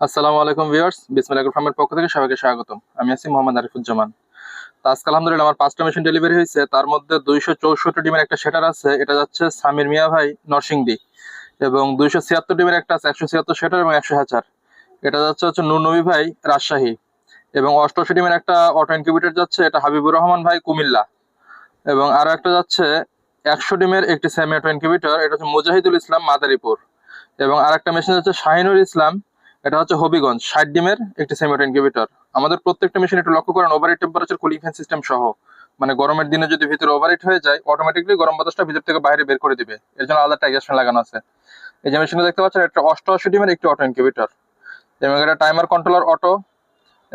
আসসালামু আলাইকুম ভিউয়ার্স, বিসমিল্লাহ ফার্মের পক্ষ থেকে সবাইকে স্বাগতম। আমি আছি মোহাম্মদ আরিফুজ্জামান। তো আজকে আলহামদুলিল্লাহ আমার পাঁচটা মেশিন ডেলিভারি হয়েছে, তার মধ্যে দুইশো চৌষট্টি ডিমের একটা সেটার আছে, এটা যাচ্ছে সামির মিয়া ভাই নরসিংদী এবং দুইশো ছিয়াত্তর ডিমের একটা আছে, একশো ছিয়াত্তর সেটার এবং একশো হাজার। এটা যাচ্ছে হচ্ছে নবী ভাই রাজশাহী এবং অষ্টআশি ডিমের একটা অটো ইনকিউবেটর যাচ্ছে, এটা হাবিবুর রহমান ভাই কুমিল্লা এবং আরও একটা যাচ্ছে একশো ডিমের একটি সেমি অটো ইনকিউবেটর এটা হচ্ছে মুজাহিদুল ইসলাম মাদারীপুর এবং আর একটা মেশিন হচ্ছে শাহিনুর ইসলাম এটা হচ্ছে হবিগঞ্জ, ষাট ডিমের একটি সেমি অটো ইনকিউবেটর আমাদের প্রত্যেকটা মেশিন একটু লক্ষ্য করেন overheat temperature cooling fan system সহ। মানে গরমের দিনে যদি ভিতরে ওভারহিট হয়ে যায় অটোমেটিকলি গরম বাতাসটা ভিতর থেকে বাইরে বের করে দিবে। এর জন্য আলাদা একটা এক্সাস্ট লাগানো আছে। এই যে মেশিনটা দেখতে পাচ্ছেন, এটা অষ্টআশি ডিমের একটি অটো ইনকিউবেটর এবং এটা টাইমার কন্ট্রোলার অটো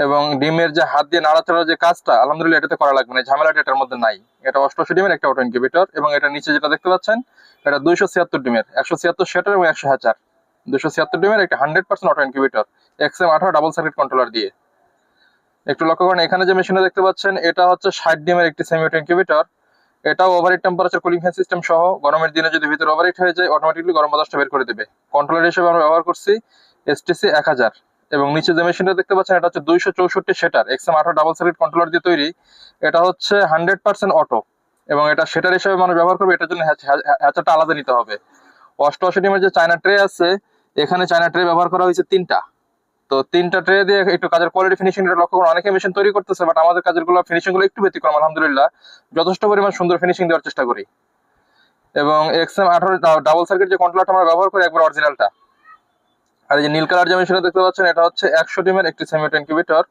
এবং ডিমের যে হাত দিয়ে নাড়াচাড়ার যে কাজটা, আলহামদুলিল্লাহ এটাতে করা লাগবে না। ঝামেলাটা এটার মধ্যে নাই। এটা অষ্টআশি ডিমের একটা অটো ইনকিউবেটর এবং এটা নিচে যেটা দেখতে পাচ্ছেন, এটা দুইশো ছিয়াত্তর ডিমের, একশো ছিয়াত্তর সেটার এবং একশো হাজার। দুশো ছিয়াত্তর ডিমের hundred percent auto X M আঠারো ডাবল সার্কিট কন্ট্রোলার দিয়ে। একটু লক্ষ্য করেন, এখানে যে দেখতে পাচ্ছেন, এটা হচ্ছে ষাট ডিমের একটি সেমি অটো এটাও টেম্পারেচার কুলিং ফ্যান সিস্টেম সহ গরমের দিনে যদি ভিতরে হয়ে যায় অটোমেটিকলি গরম বাতাসটা বের করে দেবে। কন্ট্রোলার হিসেবে আমরা ব্যবহার করছি এসটিসি এক হাজার। এবং নিচে যে মেশিনটা দেখতে পাচ্ছেন, এটা হচ্ছে দুইশো চৌষট্টি সেটার এক্সএম আঠারো ডাবল সার্কিট কন্ট্রোলার দিয়ে তৈরি। এটা হচ্ছে হান্ড্রেড পার্সেন্ট অটো এবং এটা সেটার হিসেবে মানুষ ব্যবহার করবে, এটার জন্য হ্যাচারটা আলাদা নিতে হবে। অষ্টআশি ডিমের যে চায়না ট্রে আছে, এখানে চায়না ট্রে ব্যবহার করা হয়েছে তিনটা। তো তিনটা ট্রে দিয়ে একটু কাজের কোয়ালিটি ফিনিশিং লক্ষ্য করে অনেকে মেশিন তৈরি করতেছে বাট আমাদের কাজেরগুলো ফিনিশিংগুলো একটু ব্যতিক্রম, আলহামদুলিল্লাহ। যথেষ্ট পরিমাণ সুন্দর ফিনিশিং দেওয়ার চেষ্টা করি। এবং এক্স এক্সএম আঠারো ডাবল সার্কিট যে কন্ট্রোলারটা আমরা ব্যবহার করি, একবার অরিজিনালটা আর এই যে নীল কালার যে মেশিনটা দেখতে পাচ্ছেন, এটা হচ্ছে একশো ডিমের একটি সেমিট ইনকিউবেটর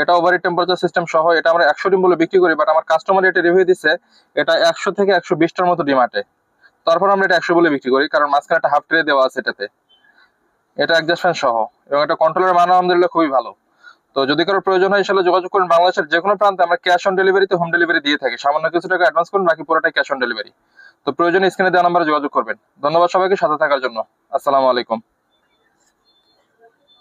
এটা ওভারি টেম্পারেচার সিস্টেম সহ, এটা আমরা একশো ডিম বলে বিক্রি করি বাট আমার কাস্টমার এটা রিভিউ দিছে, এটা একশো থেকে একশো বিশটার মতো ডিম আটে। তারপর আমরা এটা একশো বলে বিক্রি করি, কারণ মাঝখানে একটা হাফ ট্রে দেওয়া আছে এটাতে। এটা অ্যাডজাস্ট ফ্যান সহ, এবং এটা কন্ট্রোলের মান আলহামদুলিল্লাহ খুবই ভালো। তো যদি কারও প্রয়োজন হয় সেটা যোগাযোগ করুন বাংলাদেশের যে কোনো প্রান্তে। আমরা ক্যাশ অন ডেলিভারিতে হোম ডেলিভারি দিয়ে থাকি। সামান্য কিছু টাকা অ্যাডভান্স করুন, বাকি পুরোটাই ক্যাশ অন ডেলিভারি তো প্রয়োজনে স্ক্রিনে দেওয়া নাম্বারে যোগাযোগ করবেন। ধন্যবাদ সবাইকে, সাথে থাকার জন্য। আসসালামু আলাইকুম।